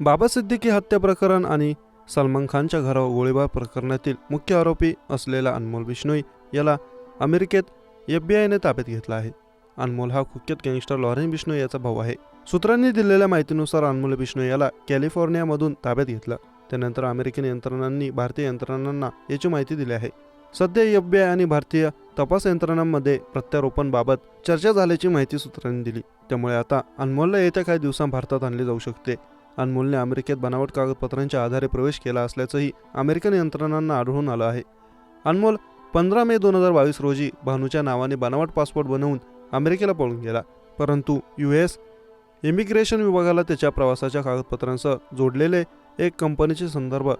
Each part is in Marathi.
बाबा सिद्दीकी हत्या प्रकरण आणि सलमान खानच्या घरावर गोळीबार प्रकरणातील मुख्य आरोपी असलेला अनमोल बिश्नोई याला अमेरिकेत एफ बी आयने ताब्यात घेतला आहे. अनमोल हा कुख्यात गँगस्टर लॉरेन बिश्नोई याचा भाऊ आहे. सूत्रांनी दिलेल्या माहितीनुसार अनमोल बिश्नोई याला कॅलिफोर्नियामधून ताब्यात घेतलं. त्यानंतर अमेरिकन यंत्रणांनी भारतीय यंत्रणांना याची माहिती दिली आहे. सध्या एफ बी आय आणि भारतीय तपास यंत्रणांमध्ये प्रत्यारोपणबाबत चर्चा झाल्याची माहिती सूत्रांनी दिली. त्यामुळे आता अनमोलला येत्या काही दिवसांत भारतात आणले जाऊ शकते. अनमोलने अमेरिकेत बनावट कागदपत्रांच्या आधारे प्रवेश केला असल्याचंही अमेरिकन यंत्रणांना आढळून आलं आहे. अनमोल पंधरा मे दोन हजार बावीस रोजी भानूच्या नावाने बनावट पासपोर्ट बनवून अमेरिकेला पळून गेला. परंतु यू एस इमिग्रेशन विभागाला त्याच्या प्रवासाच्या कागदपत्रांसह जोडलेले एक कंपनीचे संदर्भ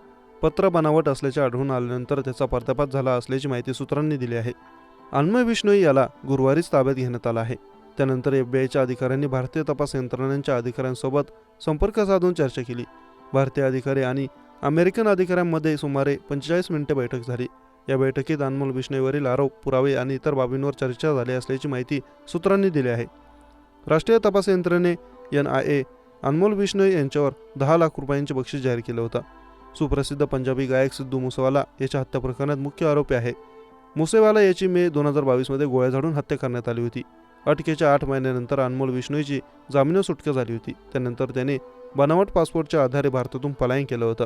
पत्र बनावट असल्याचे आढळून आल्यानंतर त्याचा पर्दापात झाला असल्याची माहिती सूत्रांनी दिली आहे. अन्मय बिश्नोई याला गुरुवारीच ताब्यात घेण्यात आला आहे. त्यानंतर एफ आयच्या अधिकाऱ्यांनी भारतीय तपास यंत्रणांच्या अधिकाऱ्यांसोबत संपर्क साधून चर्चा केली. भारतीय अधिकारी आणि अमेरिकन अधिकाऱ्यांमध्ये सुमारे पंचेचाळीस मिनिटे बैठक झाली. या बैठकीत अनमोल विष्णेवरील आरोप पुरावे आणि इतर बाबींवर चर्चा झाली असल्याची माहिती सूत्रांनी दिली आहे. राष्ट्रीय तपास यंत्रणेने N I A Anmol Bishnoi यांच्यावर दहा लाख रुपयांचे बक्षीस जाहीर केलं होतं. सुप्रसिद्ध पंजाबी गायक सिद्धू मुसेवाला याच्या हत्या प्रकरणात मुख्य आरोपी आहे. मुसेवाला याची मे दोन हजार बावीसमध्ये गोळ्या झाडून हत्या करण्यात आली होती. अटकेच्या आठ महिन्यानंतर अनमोल विष्णूची जामीन सुटका झाली होती. त्यानंतर त्याने बनावट पासपोर्टच्या आधारे भारतातून पलायन केलं होतं.